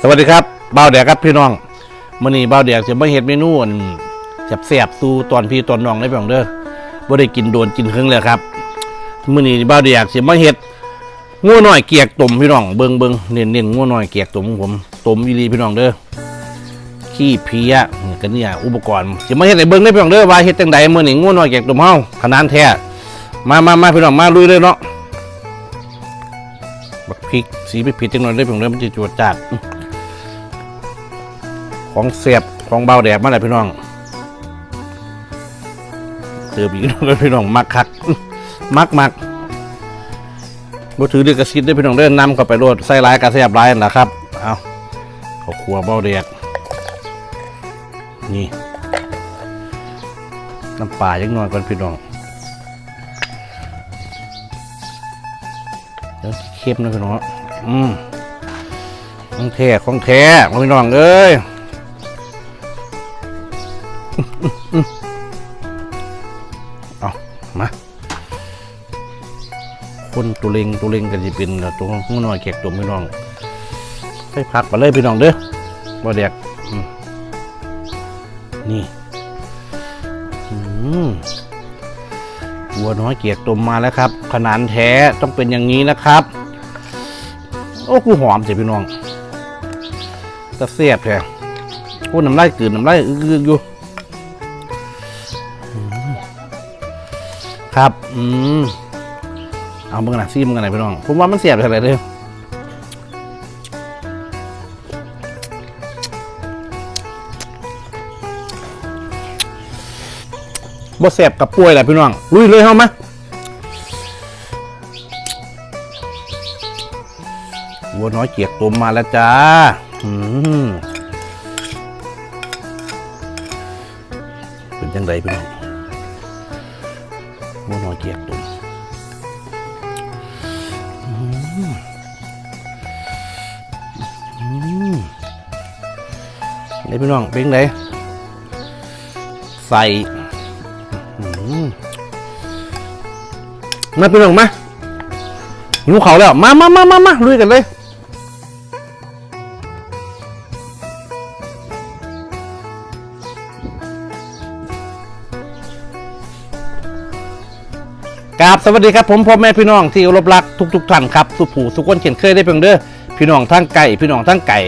สวัสดีครับเบ่าวแดกครับพี่น้องมื้อนี้บ่าวแดกจะมาเฮ็ดเมนูอันแซ่บๆสู่ตอนพี่ตอนน้องได้พี่น้องเด้อบ่ได้กินโดนกินครึ่งเลยครับมื้อนี้บ่าวแดกสิมาเฮ็ดงัวน้อยเกียกต้มพี่น้องเบิ่งเบิ่งเน้นๆงัวน้อยเกียกต้มผมต้มอีหลีพี่น้องเด้อขี้เพี้ยนี่ก็เนี่ยอุปกรณ์สิมาเฮ็ดให้เบิ่งได้พี่น้องเด้อว่าเฮ็ดจังใดมื้อนี้งัวน้อยเกียกต้มเฮาขนาดแท้มามามาพี่น้องมาลุยเลยเนาะบักพริกสีไปผิดจังหน่อยได้อพี่น้องเด้อมันจะจวดจ้าด ของเสียบของเบาแดดมาเลยพี่น้องเติมอีกแล้วพี่น้องมักคักมักมักบ่ถือเดือกระซิดได้พี่น้องเดินนำเข้าไปโรดใส่ลายกระเสียบลายนะครับเอาเขาครัวเบาแดดนี่น้ำปลายังน้อยก่อนพี่น้องเดี๋ยวเข้มนะพี่น้องอืมของแท้ของแท้พี่น้องเอ้ย คนตุเลงตุเลงกันจะเป็นตัวงูน้อยแขกตัวพี่น้องใส่ผักไปเลยพี่น้องเด้อบ่แดกนี่วัวน้อยเกียกตมมาแล้วครับ ขนาดแท้ต้องเป็นอย่างนี้นะครับ โอ้กูหอมสิพี่น้องจะเสียบแท้กูน้ำลายกืนน้ำลายอึกๆอยู่ครับ อืม เอาเบิ่งหน่ะซีมึงกันไหนอยพี่น้อง ผมว่ามันเสียบอะไรเด้อบ่เสียบกับป่วยแหละพี่น้อง ลุยเลยเฮามาวัวน้อยเกียกตัวมาแล้วจ้าเป็นจังไดพี่น้องวัวน้อยเกียกตุ่ม นี่พี่น้องเป็นไงใส่มาพี่น้องมาหิวเขาวแล้ว มามามามามาลุยกันเลยกราบสวัสดีครับผมพ่อแม่พี่น้องที่รพรักทุกๆท่านครับสุผูสุกคนเขียนเคยได้เพียงเด้อพี่น้องทั้งไก่พี่น้องทั้งไก่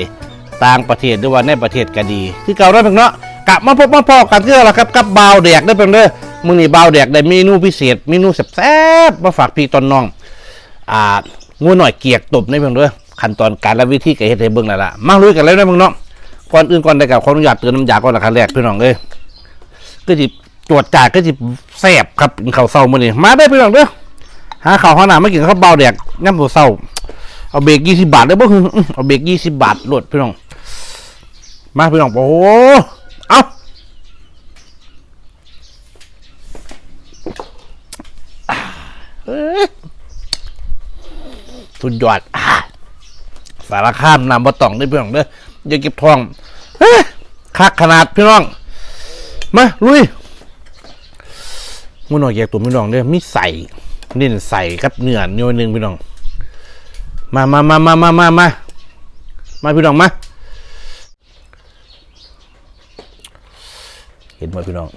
ต่างประเทศหรือว่าในประเทศก็ดีที่เก่าได้เพียงเนาะกลับมาพบมาพอกันที่เราครับกับบาวแดกได้เพียงเด้อมื้อนี้บาวแดกได้เมนูพิเศษเมนูแซ่บๆมาฝากพี่ตอนน้องอ่างูหน่อยเกียกตบได้เพียงเด้อขั้นตอนการและวิธีก็เฮ็ดให้เบิ่งแล้วล่ะมาลุยกันเลยนะเพียงเนาะก่อนอื่นก่อนได้กับขออนุญาตเตือนน้ำยาก่อนละครั้งแรกพี่น้องเอ้ยก็สิตรวจจ่ายก็สิแซ่บครับกินข้าวเช้ามื้อนี้มาได้พี่น้องเด้อหาข้าวหาหนาไม่กินข้าวเบาแดกย่ำตัวเศร้าเอาเบรกยี่สิบาทได้บ่คือเอาเบรกยี่สิบาทโหลดพี่น้อง มาพี่น้องโอ้เอาเอ้ยสุดยอดอสารข้ามนำมาต่องได้พี่น้องเด้ออย่าเก็บทองเฮ้ยคักขนาดพี่น้อง มาลุยมันหน่อยแยกตัวพี่น้องเด้อมีใส่เน้นใส่ครับเนื้อนิ้วหนึ่งพี่น้อง มามามามามามามามาพี่น้องมา เห็นไหมพี่น้อง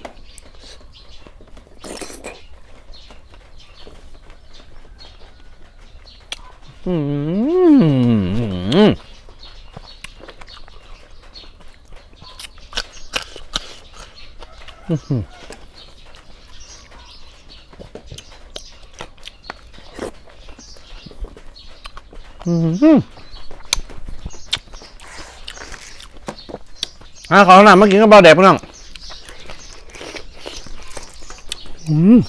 อืมอะขอหน่ามากินกับเบาแดดพี่น้อง Ngon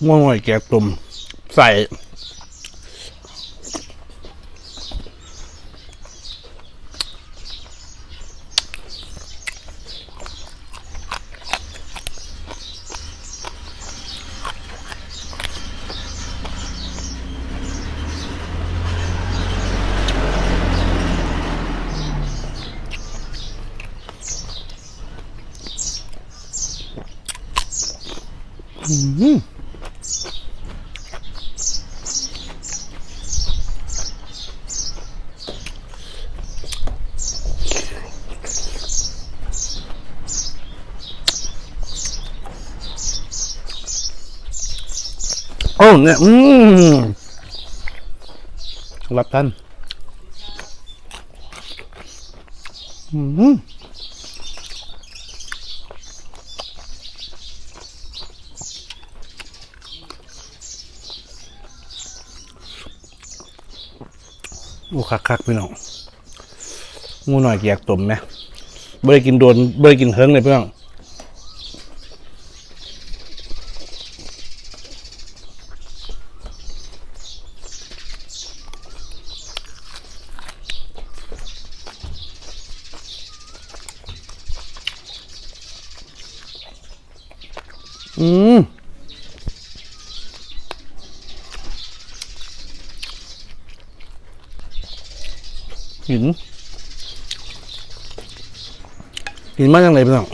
ngoài kẹt tùm. Xài. โอ้เนี่ยอืมรับท่านอืม โอ้คักคักพี่น้องงูหน่อยแยกตุ่มไหมบ่ได้กินโดนบ่ได้กินเฮิงเลยพี่น้องอืม หิน หินมาจากไหนพี่น้อง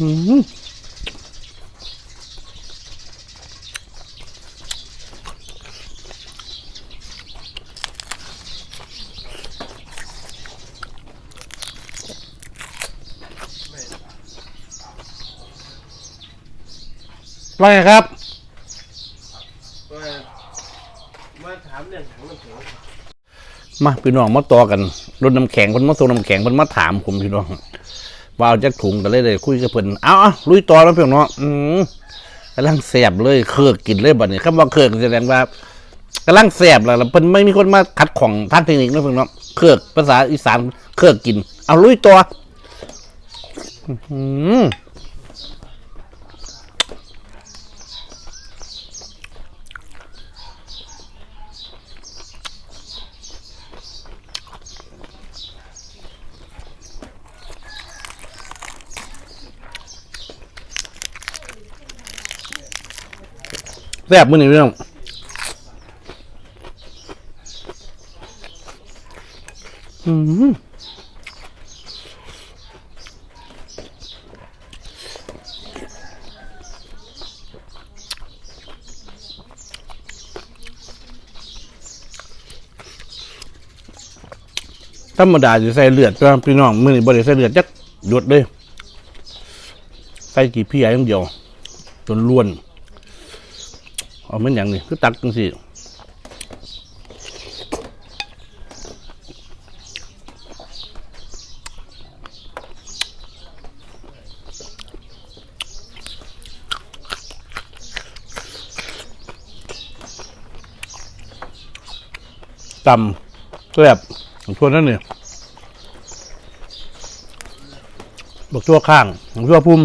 อืม ว่าไงครับ มาถามเรื่องถังน้ำแข็งมาพี่น้องมาต่อกันรถน้ำแข็งเพิ่นมาส่งน้ำแข็งเพิ่นมาถามผมพี่น้องว่าเอาจากถุงกันเลยเลยคุยกับเพิ่นเอาเอาลุยต่อแล้วพี่น้องอืมกำลังแสบเลยเครือกกินเลยบัดนี้คำว่าเครือกแสดงว่ากำลังแสบแล้วแล้วเพิ่นไม่มีคนมาขัดของทางเทคนิคนะพี่น้องเครือกภาษาอีสานเครือกกิน เอาลุยต่ออืม แสบมื้อนี้พี่น้องอืมธรรมดาจะใส่เลือดก็พี่น้องมือนี่บริใส่เลือดจักหยดเลย ใส่กี่พี่ใหญ่อย่างเดียว จนล้วน เอาเหมือนอย่างนี้คือตักจังสิตำแซ่บของทั่วนั่นเนี่ยบอกทั่วข้างของทั่วพุ่ม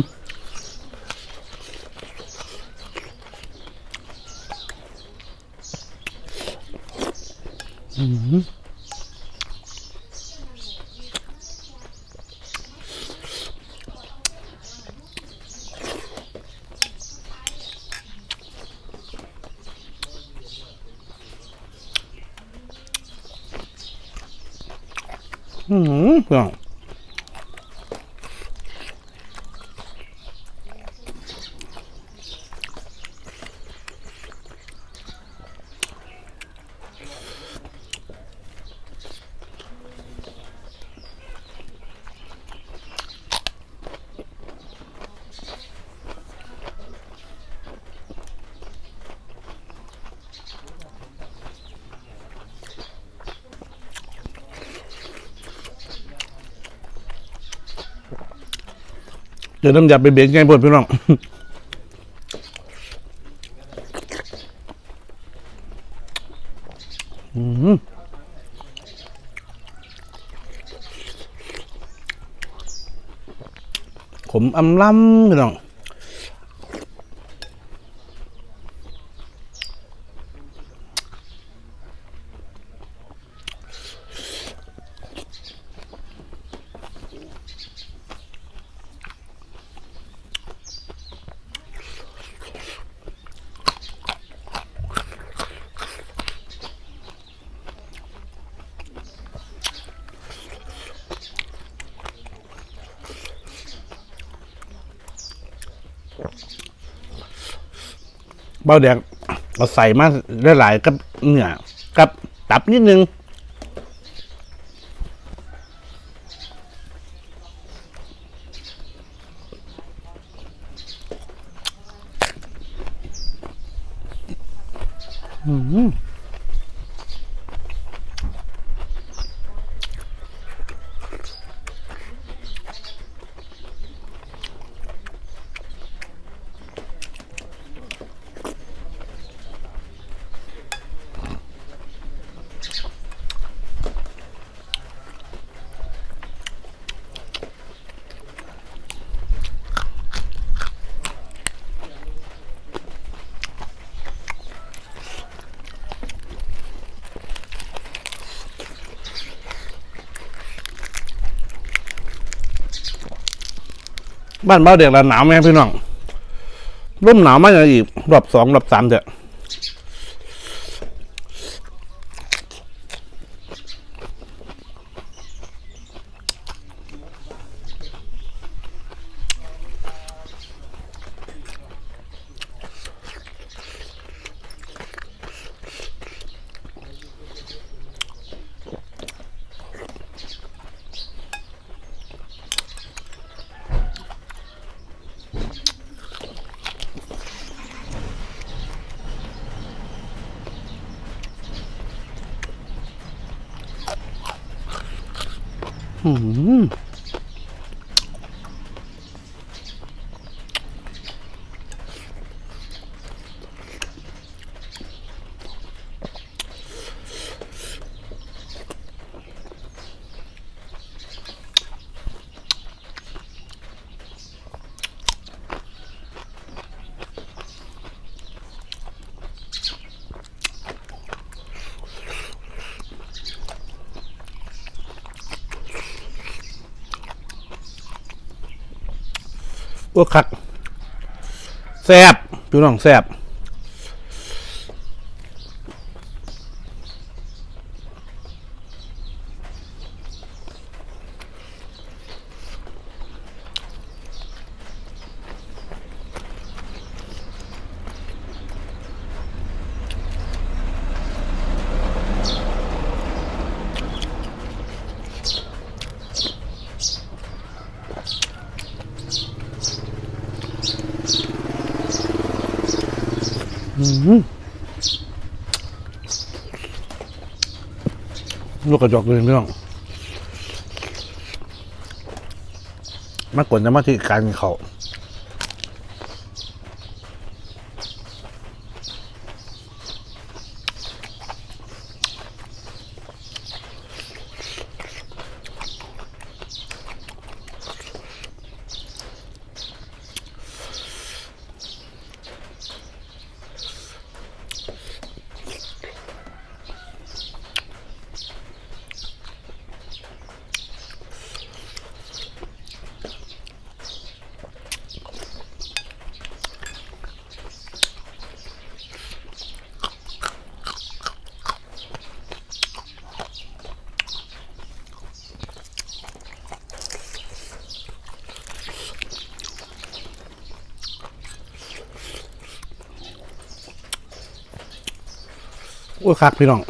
อื้อหือ อื คือน้ำยาไปเบรกไงพวดพี่น้องอืมขมอำล้ำพี่น้อง เบ้าแดงเราใส่มาหลายๆกับเนื้อกับตับนิดนึงอืม บ้านเบาเด็กละหนาวไหมพี่น้องร่มหนาวมากอย่างอีกรอบสองรอบสามเถอะ อืม โอ้คักแซบพี่น้องแซบ ลูกกระจอกเลยพี่น้องมากดจะมาที่การเขา อ้ยคักพี่น้อง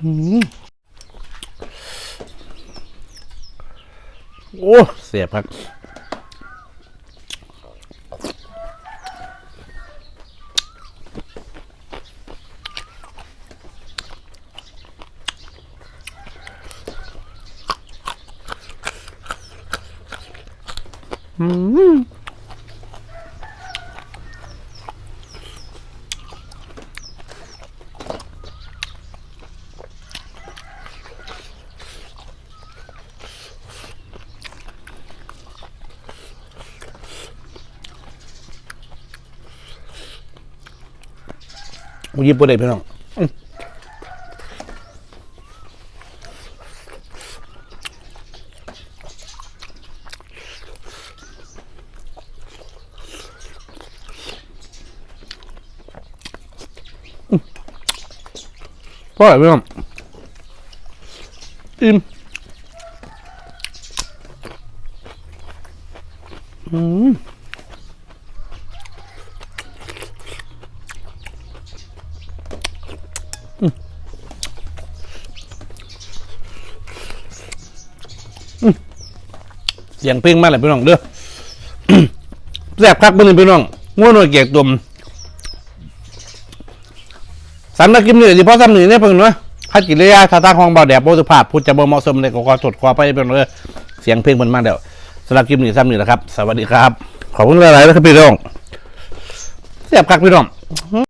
โอ้ เสียบครับอืมกู มูยิบบ่ได้พี่น้องพ่อไหนพี่น้องอิ่ม เสียงเพลงมาเลยพี่น้องเด้อแซ่บคักเบิ่งนี่พี่น้องง่วงหน่วยเกียกตุ่มสำนักกิมนี่ที่พ่อสำนีเนี่ยเพิ่งเนาะฮัดกิริยาท่าทางของเบาแดดโบสุภาพพูดจะบ่เหมาะสมในกขอตรวจขอไปเป็นเลยเสียงเพลงมันมากเดี๋ยวสำหรับกิมนี่ซ้ำนี่แหละครับ สวัสดีครับ ขอบคุณหลายๆนะครับพี่น้องแซ่บคักพี่น้อง